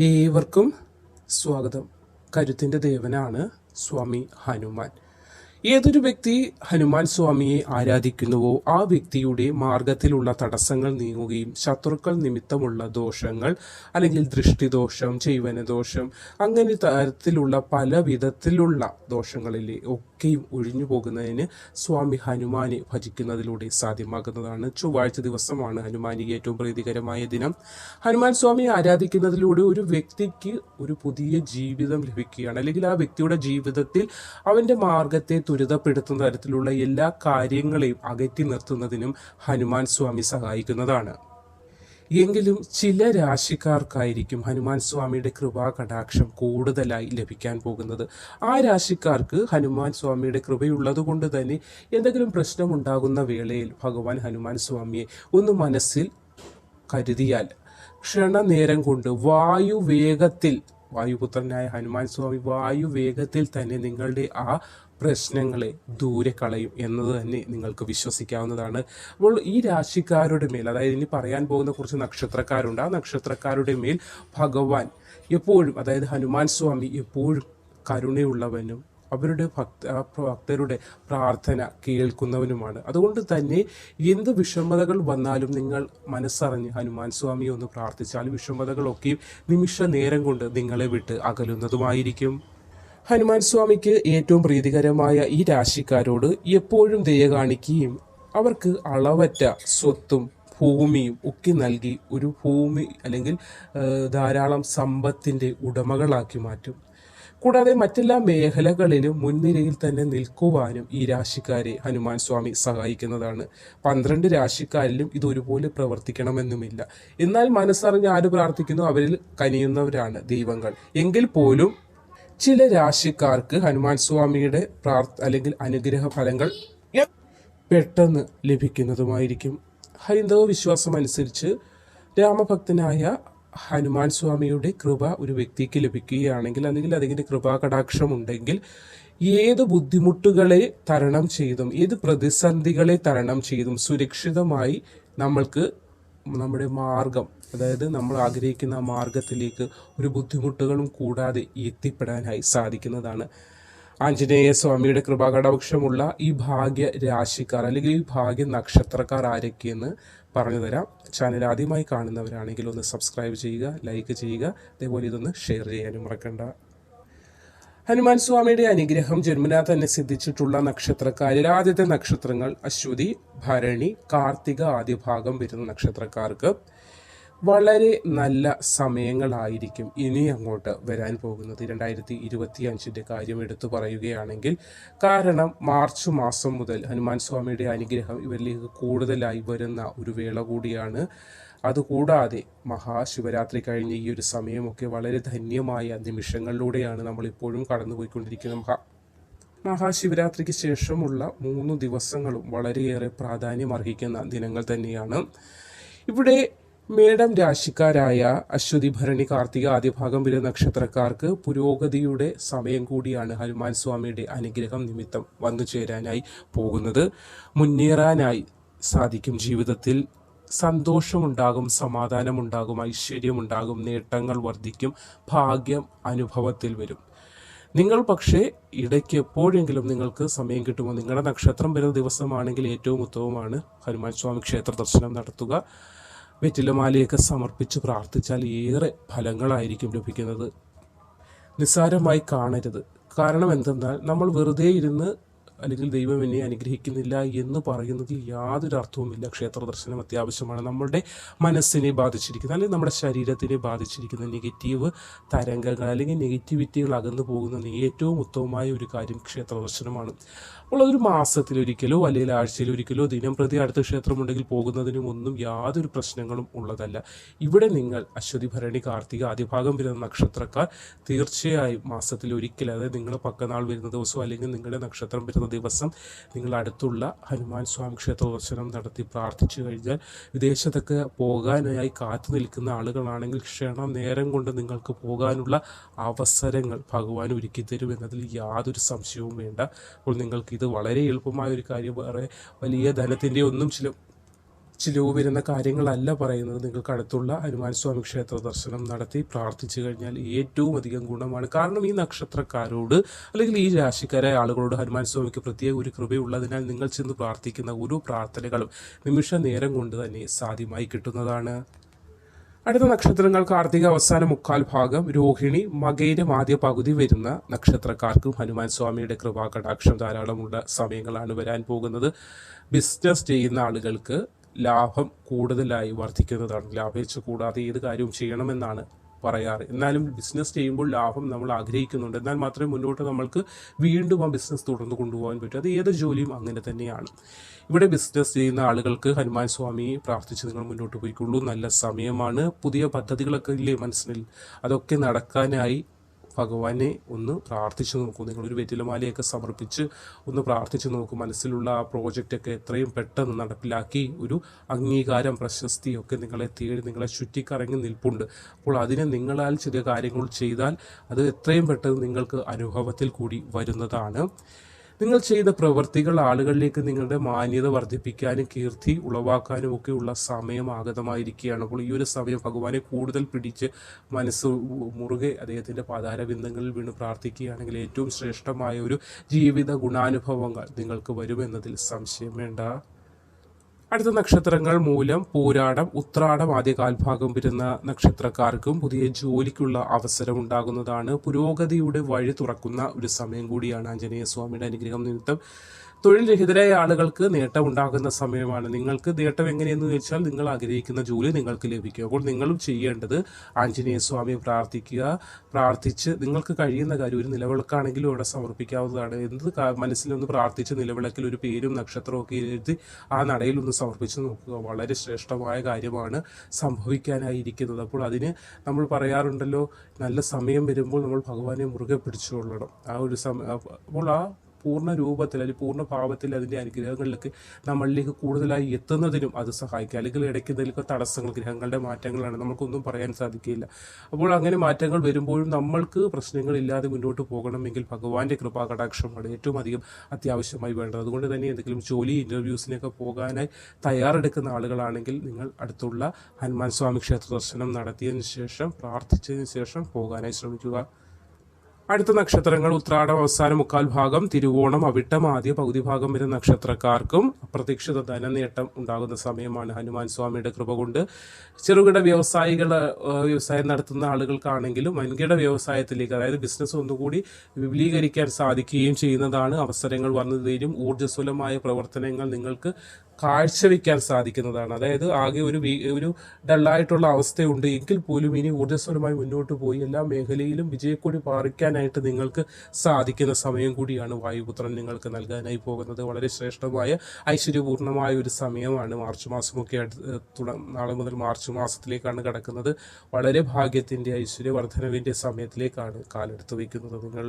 ഏവർക്കും സ്വാഗതം. കരുത്തിന്റെ ദേവനാണ് സ്വാമി ഹനുമാൻ. ഏതൊരു വ്യക്തി ഹനുമാൻ സ്വാമിയെ ആരാധിക്കുന്നുവോ ആ വ്യക്തിയുടെ മാർഗത്തിലുള്ള തടസ്സങ്ങൾ നീങ്ങുകയും ശത്രുക്കൾ നിമിത്തമുള്ള ദോഷങ്ങൾ അല്ലെങ്കിൽ ദൃഷ്ടിദോഷം ചെയ്വനദോഷം അങ്ങനെ തരത്തിലുള്ള പല വിധത്തിലുള്ള ദോഷങ്ങളിലെ ഒക്കെയും ഒഴിഞ്ഞു പോകുന്നതിന് സ്വാമി ഹനുമാനെ ഭജിക്കുന്നതിലൂടെ സാധ്യമാകുന്നതാണ്. ചൊവ്വാഴ്ച ദിവസമാണ് ഹനുമാനിക്ക് ഏറ്റവും പ്രീതികരമായ ദിനം. ഹനുമാൻ സ്വാമിയെ ആരാധിക്കുന്നതിലൂടെ ഒരു വ്യക്തിക്ക് ഒരു പുതിയ ജീവിതം ലഭിക്കുകയാണ്. അല്ലെങ്കിൽ ആ വ്യക്തിയുടെ ജീവിതത്തിൽ അവന്റെ മാർഗത്തെ ത്വരിതപ്പെടുത്തുന്ന തരത്തിലുള്ള എല്ലാ കാര്യങ്ങളെയും അകറ്റി നിർത്തുന്നതിനും ഹനുമാൻ സ്വാമി സഹായിക്കുന്നതാണ്. എങ്കിലും ചില രാശിക്കാർക്കായിരിക്കും ഹനുമാൻ സ്വാമിയുടെ കൃപാ കടാക്ഷം കൂടുതലായി ലഭിക്കാൻ പോകുന്നത്. ആ രാശിക്കാർക്ക് ഹനുമാൻ സ്വാമിയുടെ കൃപയുള്ളത് കൊണ്ട് തന്നെ എന്തെങ്കിലും പ്രശ്നമുണ്ടാകുന്ന വേളയിൽ ഭഗവാൻ ഹനുമാൻ സ്വാമിയെ ഒന്ന് മനസ്സിൽ കരുതിയാൽ ക്ഷണനേരം കൊണ്ട് വായുവേഗത്തിൽ വായുപുത്രനായ ഹനുമാൻ സ്വാമി വായു വേഗത്തിൽ തന്നെ നിങ്ങളുടെ ആ പ്രശ്നങ്ങളെ ദൂരെ കളയും എന്നത് തന്നെ നിങ്ങൾക്ക് വിശ്വസിക്കാവുന്നതാണ്. അപ്പോൾ ഈ രാശിക്കാരുടെ മേൽ അതായത് ഇനി പറയാൻ പോകുന്ന കുറച്ച് നക്ഷത്രക്കാരുണ്ട്. ആ നക്ഷത്രക്കാരുടെ മേൽ ഭഗവാൻ എപ്പോഴും അതായത് ഹനുമാൻ സ്വാമി എപ്പോഴും കരുണയുള്ളവനും അവരുടെ ഭക്ത ഭക്തരുടെ പ്രാർത്ഥന കേൾക്കുന്നവനുമാണ്. അതുകൊണ്ട് തന്നെ എന്ത് വിഷമതകൾ വന്നാലും നിങ്ങൾ മനസ്സറിഞ്ഞ് ഹനുമാൻ സ്വാമിയെ ഒന്ന് പ്രാർത്ഥിച്ചാൽ വിഷമതകളൊക്കെയും നിമിഷ നേരം കൊണ്ട് നിങ്ങളെ വിട്ട് അകലുന്നതുമായിരിക്കും. ഹനുമാൻ സ്വാമിക്ക് ഏറ്റവും പ്രീതികരമായ ഈ രാശിക്കാരോട് എപ്പോഴും ദയ കാണിക്കുകയും അവർക്ക് അളവറ്റ സ്വത്തും ഭൂമിയും ഒക്കെ നൽകി ഒരു ഭൂമി അല്ലെങ്കിൽ ധാരാളം സമ്പത്തിന്റെ ഉടമകളാക്കി മാറ്റും. കൂടാതെ മറ്റെല്ലാ മേഖലകളിലും മുൻനിരയിൽ തന്നെ നിൽക്കുവാനും ഈ രാശിക്കാരെ ഹനുമാൻ സ്വാമി സഹായിക്കുന്നതാണ്. പന്ത്രണ്ട് രാശിക്കാരിലും ഇത് ഒരുപോലെ പ്രവർത്തിക്കണമെന്നുമില്ല. എന്നാൽ മനസ്സറിഞ്ഞ് ആര് പ്രാർത്ഥിക്കുന്നു? അവരിൽ കനിയുന്നവരാണ് ദൈവങ്ങൾ. എങ്കിൽ പോലും ചില രാശിക്കാർക്ക് ഹനുമാൻ സ്വാമിയുടെ പ്രാർത്ഥ അല്ലെങ്കിൽ അനുഗ്രഹ ഫലങ്ങൾ പെട്ടെന്ന് ലഭിക്കുന്നതുമായിരിക്കും. ഹൈന്ദവ വിശ്വാസം അനുസരിച്ച് രാമഭക്തനായ ഹനുമാൻ സ്വാമിയുടെ കൃപ ഒരു വ്യക്തിക്ക് ലഭിക്കുകയാണെങ്കിൽ അല്ലെങ്കിൽ അതിന്റെ കൃപാ കടാക്ഷമുണ്ടെങ്കിൽ ഏത് ബുദ്ധിമുട്ടുകളെ തരണം ചെയ്തും ഏത് പ്രതിസന്ധികളെ തരണം ചെയ്തും സുരക്ഷിതമായി നമ്മൾക്ക് നമ്മുടെ മാർഗം അതായത് നമ്മൾ ആഗ്രഹിക്കുന്ന മാർഗത്തിലേക്ക് ഒരു ബുദ്ധിമുട്ടുകളും കൂടാതെ എത്തിപ്പെടാനായി സാധിക്കുന്നതാണ്. ആഞ്ജനേയ സ്വാമിയുടെ കൃപാകടപക്ഷമുള്ള ഈ ഭാഗ്യ രാശിക്കാർ അല്ലെങ്കിൽ ഈ ഭാഗ്യ നക്ഷത്രക്കാർ ആരൊക്കെയെന്ന് പറഞ്ഞു തരാം ചാനൽ ആദ്യമായി കാണുന്നവരാണെങ്കിൽ ഒന്ന് സബ്സ്ക്രൈബ് ചെയ്യുക ലൈക്ക് ചെയ്യുക അതേപോലെ ഇതൊന്ന് ഷെയർ ചെയ്യാനും മറക്കണ്ട. ഹനുമാൻ സ്വാമിയുടെ അനുഗ്രഹം ജന്മനാ തന്നെ സിദ്ധിച്ചിട്ടുള്ള നക്ഷത്രക്കാരിൽ ആദ്യത്തെ നക്ഷത്രങ്ങൾ അശ്വതി ഭരണി കാർത്തിക ആദ്യ ഭാഗം വരുന്ന നക്ഷത്രക്കാർക്ക്. വളരെ നല്ല സമയങ്ങളായിരിക്കും ഇനി അങ്ങോട്ട് വരാൻ പോകുന്നത്. രണ്ടായിരത്തി ഇരുപത്തി അഞ്ചിന്റെ കാര്യം എടുത്തു പറയുകയാണെങ്കിൽ കാരണം മാർച്ച് മാസം മുതൽ ഹനുമാൻ സ്വാമിയുടെ അനുഗ്രഹം ഇവരിലേക്ക് കൂടുതലായി വരുന്ന ഒരു വേള കൂടിയാണ്. അതുകൂടാതെ മഹാശിവരാത്രി കഴിഞ്ഞ ഈ ഒരു സമയമൊക്കെ വളരെ ധന്യമായ നിമിഷങ്ങളിലൂടെയാണ് നമ്മളിപ്പോഴും കടന്നുപോയിക്കൊണ്ടിരിക്കുന്നത്. മഹാ മഹാശിവരാത്രിക്ക് ശേഷമുള്ള മൂന്ന് ദിവസങ്ങളും വളരെയേറെ പ്രാധാന്യം അർഹിക്കുന്ന ദിനങ്ങൾ തന്നെയാണ്. ഇവിടെ മേടം രാശിക്കാരായ അശ്വതി ഭരണി കാർത്തിക ആദ്യഭാഗം വില നക്ഷത്രക്കാർക്ക് പുരോഗതിയുടെ സമയം കൂടിയാണ് ഹനുമാൻ സ്വാമിയുടെ അനുഗ്രഹം നിമിത്തം വന്നു ചേരാനായി പോകുന്നത്. മുന്നേറാനായി സാധിക്കും ജീവിതത്തിൽ. സന്തോഷമുണ്ടാകും സമാധാനമുണ്ടാകും ഐശ്വര്യമുണ്ടാകും നേട്ടങ്ങൾ വർദ്ധിക്കും ഭാഗ്യം അനുഭവത്തിൽ വരും. നിങ്ങൾ പക്ഷേ ഇടയ്ക്ക് എപ്പോഴെങ്കിലും നിങ്ങൾക്ക് സമയം കിട്ടുമോ? നിങ്ങളുടെ നക്ഷത്രം വരുന്ന ദിവസമാണെങ്കിൽ ഏറ്റവും ഉത്തമമാണ് ഹനുമാൻ സ്വാമി ക്ഷേത്ര ദർശനം നടത്തുക. വെറ്റിലമാലയൊക്കെ സമർപ്പിച്ച് പ്രാർത്ഥിച്ചാൽ ഏറെ ഫലങ്ങളായിരിക്കും ലഭിക്കുന്നത്. നിസ്സാരമായി കാണരുത്. കാരണം എന്തെന്നാൽ നമ്മൾ വെറുതെ ഇരുന്ന് അല്ലെങ്കിൽ ദൈവം എന്നെ അനുഗ്രഹിക്കുന്നില്ല എന്ന് പറയുന്നതിൽ യാതൊരു അർത്ഥവുമില്ല. ക്ഷേത്ര ദർശനം അത്യാവശ്യമാണ്. നമ്മുടെ മനസ്സിനെ ബാധിച്ചിരിക്കുന്ന അല്ലെങ്കിൽ നമ്മുടെ ശരീരത്തിനെ ബാധിച്ചിരിക്കുന്ന നെഗറ്റീവ് തരംഗങ്ങൾ അല്ലെങ്കിൽ നെഗറ്റിവിറ്റികൾ അകന്നു പോകുന്ന ഏറ്റവും ഉത്തമമായ ഒരു കാര്യം ക്ഷേത്ര ദർശനമാണ്. അപ്പോൾ അതൊരു മാസത്തിലൊരിക്കലോ അല്ലെങ്കിൽ ആഴ്ചയിലൊരിക്കലോ ദിനം പ്രതി അടുത്ത ക്ഷേത്രമുണ്ടെങ്കിൽ പോകുന്നതിനും ഒന്നും യാതൊരു പ്രശ്നങ്ങളും ഉള്ളതല്ല. ഇവിടെ നിങ്ങൾ അശ്വതി ഭരണി കാർത്തിക ആദ്യഭാഗം വരുന്ന നക്ഷത്രക്കാർ തീർച്ചയായും മാസത്തിൽ ഒരിക്കൽ അതായത് നിങ്ങളുടെ പക്കനാൾ വരുന്ന ദിവസം അല്ലെങ്കിൽ നിങ്ങളുടെ നക്ഷത്രം വരുന്ന ദിവസം നിങ്ങൾ അടുത്തുള്ള ഹനുമാൻ സ്വാമി ക്ഷേത്ര ദർശനം നടത്തി പ്രാർത്ഥിച്ചു കഴിഞ്ഞാൽ വിദേശത്തൊക്കെ പോകാനായി കാത്തു നിൽക്കുന്ന ആളുകളാണെങ്കിൽ ക്ഷണം നേരം കൊണ്ട് നിങ്ങൾക്ക് പോകാനുള്ള അവസരങ്ങൾ ഭഗവാൻ ഒരുക്കി തരും എന്നതിൽ യാതൊരു സംശയവും വേണ്ട. അപ്പോൾ നിങ്ങൾക്ക് ഇത് വളരെ എളുപ്പമായ ഒരു കാര്യം. വേറെ വലിയ ധനത്തിന്റെ ഒന്നും ചില ചിലവ് വരുന്ന കാര്യങ്ങളല്ല പറയുന്നത്. നിങ്ങൾക്ക് അടുത്തുള്ള ഹനുമാൻ സ്വാമി ക്ഷേത്ര ദർശനം നടത്തി പ്രാർത്ഥിച്ചു കഴിഞ്ഞാൽ ഏറ്റവും അധികം ഗുണമാണ്. കാരണം ഈ നക്ഷത്രക്കാരോട് അല്ലെങ്കിൽ ഈ രാശിക്കാരായ ആളുകളോട് ഹനുമാൻ സ്വാമിക്ക് പ്രത്യേക ഒരു കൃപയുള്ളതിനാൽ നിങ്ങൾ ചെന്ന് പ്രാർത്ഥിക്കുന്ന ഓരോ പ്രാർത്ഥനകളും നിമിഷ നേരം കൊണ്ട് തന്നെ സാധ്യമായി കിട്ടുന്നതാണ്. അടുത്ത നക്ഷത്രങ്ങൾ കാർത്തിക അവസാന മുക്കാൽ ഭാഗം രോഹിണി മകയിലും ആദ്യ പകുതി വരുന്ന നക്ഷത്രക്കാർക്കും ഹനുമാൻ സ്വാമിയുടെ കൃപാ കടാക്ഷം ധാരാളമുള്ള സമയങ്ങളാണ് വരാൻ പോകുന്നത്. ബിസിനസ് ചെയ്യുന്ന ആളുകൾക്ക് ലാഭം കൂടുതലായി വർദ്ധിക്കുന്നതാണ്. ലാഭേച്ഛ കൂടാതെ ഏത് കാര്യവും ചെയ്യണമെന്നാണ് പറയാറ്. എന്നാലും ബിസിനസ് ചെയ്യുമ്പോൾ ലാഭം നമ്മൾ ആഗ്രഹിക്കുന്നുണ്ട്. എന്നാൽ മാത്രമേ മുന്നോട്ട് നമ്മൾക്ക് വീണ്ടും ആ ബിസിനസ് തുടർന്ന് കൊണ്ടുപോകാൻ പറ്റൂ. അത് ഏത് ജോലിയും അങ്ങനെ തന്നെയാണ്. ഇവിടെ ബിസിനസ് ചെയ്യുന്ന ആളുകൾക്ക് ഹനുമാൻ സ്വാമി പ്രാർത്ഥിച്ച് നിങ്ങൾ മുന്നോട്ട് പോയിക്കൊള്ളൂ. നല്ല സമയമാണ്. പുതിയ പദ്ധതികളൊക്കെ ഇല്ലേ മനസ്സിൽ? അതൊക്കെ നടക്കാനായി ഭഗവാനെ ഒന്ന് പ്രാർത്ഥിച്ചു നോക്കൂ. നിങ്ങളൊരു വെറ്റിലമാലയൊക്കെ സമർപ്പിച്ച് ഒന്ന് പ്രാർത്ഥിച്ചു നോക്കൂ. മനസ്സിലുള്ള ആ പ്രോജക്റ്റൊക്കെ എത്രയും പെട്ടെന്ന് നടപ്പിലാക്കി ഒരു അംഗീകാരം പ്രശസ്തിയൊക്കെ നിങ്ങളെ തേടി നിങ്ങളെ ചുറ്റിക്കറങ്ങി നിൽപ്പുണ്ട്. അപ്പോൾ അതിനെ നിങ്ങളാൽ ചെറിയ കാര്യങ്ങൾ ചെയ്താൽ അത് എത്രയും പെട്ടെന്ന് നിങ്ങൾക്ക് അനുഭവത്തിൽ കൂടി വരുന്നതാണ്. നിങ്ങൾ ചെയ്ത പ്രവൃത്തികൾ ആളുകളിലേക്ക് നിങ്ങളുടെ മാന്യത വർദ്ധിപ്പിക്കാനും കീർത്തി ഉളവാക്കാനും ഒക്കെയുള്ള സമയം ആഗതമായിരിക്കുകയാണ് അപ്പോൾ ഈ ഒരു സമയം ഭഗവാനെ കൂടുതൽ പിടിച്ച് മനസ്സ് മുറുകെ അദ്ദേഹത്തിന്റെ പാതാരബിന്ദങ്ങളിൽ വീണ് പ്രാർത്ഥിക്കുകയാണെങ്കിൽ ഏറ്റവും ശ്രേഷ്ഠമായ ഒരു ജീവിത ഗുണാനുഭവങ്ങൾ നിങ്ങൾക്ക് വരുമെന്നതിൽ സംശയം വേണ്ട. അടുത്ത നക്ഷത്രങ്ങൾ മൂലം പൂരാടം ഉത്രാടം ആദ്യ കാൽഭാഗം വരുന്ന നക്ഷത്രക്കാർക്കും പുതിയ ജോലിക്കുള്ള അവസരം ഉണ്ടാകുന്നതാണ്. പുരോഗതിയുടെ വഴി തുറക്കുന്ന ഒരു സമയം കൂടിയാണ് ആഞ്ജനേയ സ്വാമിയുടെ അനുഗ്രഹം നിമിത്തം. തൊഴിൽ രഹിതരായ ആളുകൾക്ക് നേട്ടം ഉണ്ടാകുന്ന സമയമാണ്. നിങ്ങൾക്ക് നേട്ടം എങ്ങനെയെന്ന് ചോദിച്ചാൽ നിങ്ങൾ ആഗ്രഹിക്കുന്ന ജോലി നിങ്ങൾക്ക് ലഭിക്കും. അപ്പോൾ നിങ്ങളും ചെയ്യേണ്ടത് ആഞ്ജനേയ സ്വാമിയെ പ്രാർത്ഥിക്കുക. പ്രാർത്ഥിച്ച് നിങ്ങൾക്ക് കഴിയുന്ന കാര്യം ഒരു നിലവിളക്കാണെങ്കിലും അവിടെ സമർപ്പിക്കാവുന്നതാണ്. എന്ത് മനസ്സിലൊന്ന് പ്രാർത്ഥിച്ച് നിലവിളക്കിൽ ഒരു പേരും നക്ഷത്രവും ഒക്കെ എഴുതി ആ നടയിൽ ഒന്ന് സമർപ്പിച്ച് നോക്കുക. വളരെ ശ്രേഷ്ഠമായ കാര്യമാണ് സംഭവിക്കാനായിരിക്കുന്നത്. അപ്പോൾ അതിന് നമ്മൾ പറയാറുണ്ടല്ലോ നല്ല സമയം വരുമ്പോൾ നമ്മൾ ഭഗവാനെ മുറുകെ പിടിച്ചുകൊള്ളണം ആ ഒരു സമയം അപ്പോൾ ആ പൂർണ രൂപത്തിൽ അല്ലെങ്കിൽ പൂർണ ഭാവത്തിൽ അതിന്റെ അനുഗ്രഹങ്ങളിലേക്ക് നമ്മളിലേക്ക് കൂടുതലായി എത്തുന്നതിനും അത് സഹായിക്കുക അല്ലെങ്കിൽ ഇടയ്ക്ക് എന്തെങ്കിലും തടസ്സങ്ങൾ ഗ്രഹങ്ങളുടെ മാറ്റങ്ങളാണ് നമുക്കൊന്നും പറയാൻ സാധിക്കില്ല അപ്പോൾ അങ്ങനെ മാറ്റങ്ങൾ വരുമ്പോഴും നമ്മൾക്ക് പ്രശ്നങ്ങളില്ലാതെ മുന്നോട്ട് പോകണമെങ്കിൽ ഭഗവാന്റെ കൃപാ കടാക്ഷമാണ് ഏറ്റവും അധികം അത്യാവശ്യമായി വേണ്ടത്. അതുകൊണ്ട് തന്നെ എന്തെങ്കിലും ജോലി ഇന്റർവ്യൂസിനൊക്കെ പോകാനായി തയ്യാറെടുക്കുന്ന ആളുകളാണെങ്കിൽ നിങ്ങൾ അടുത്തുള്ള ഹനുമാൻ സ്വാമി ക്ഷേത്ര ദർശനം നടത്തിയതിനു ശേഷം പ്രാർത്ഥിച്ചതിന് ശേഷം പോകാനായി ശ്രമിക്കുക. അടുത്ത നക്ഷത്രങ്ങൾ ഉത്രാടം അവസാന മുക്കാൽ ഭാഗം തിരുവോണം അവിട്ടം ആദ്യ പകുതി ഭാഗം വരെ നക്ഷത്രക്കാർക്കും അപ്രതീക്ഷിത ധനനേട്ടം ഉണ്ടാകുന്ന സമയമാണ് ഹനുമാൻ സ്വാമിയുടെ കൃപ കൊണ്ട്. ചെറുകിട വ്യവസായികൾ വ്യവസായം നടത്തുന്ന ആളുകൾക്കാണെങ്കിലും വൻകിട വ്യവസായത്തിലേക്ക് അതായത് ബിസിനസ് ഒന്നുകൂടി വിപുലീകരിക്കാൻ സാധിക്കുകയും ചെയ്യുന്നതാണ് അവസരങ്ങൾ വന്നതിലും ഊർജസ്വലമായ പ്രവർത്തനങ്ങൾ നിങ്ങൾക്ക് കാഴ്ചവെക്കാൻ സാധിക്കുന്നതാണ്. അതായത് ആകെ ഒരു ഒരു ഡള്ളായിട്ടുള്ള അവസ്ഥയുണ്ട് എങ്കിൽ പോലും ഇനി ഊർജസ്വലമായി മുന്നോട്ട് പോയി എല്ലാ മേഖലയിലും വിജയക്കൊടി പാറിക്കാനായിട്ട് നിങ്ങൾക്ക് സാധിക്കുന്ന സമയം കൂടിയാണ് വായുപുത്രൻ നിങ്ങൾക്ക് നൽകാനായി പോകുന്നത്. വളരെ ശ്രേഷ്ഠമായ ഐശ്വര്യപൂർണമായ ഒരു സമയമാണ് മാർച്ച് മാസമൊക്കെ തുട നാളെ മുതൽ മാർച്ച് മാസത്തിലേക്കാണ് കടക്കുന്നത്. വളരെ ഭാഗ്യത്തിന്റെ ഐശ്വര്യവർദ്ധനവിന്റെ സമയത്തിലേക്കാണ് കാലെടുത്ത് വയ്ക്കുന്നത് നിങ്ങൾ.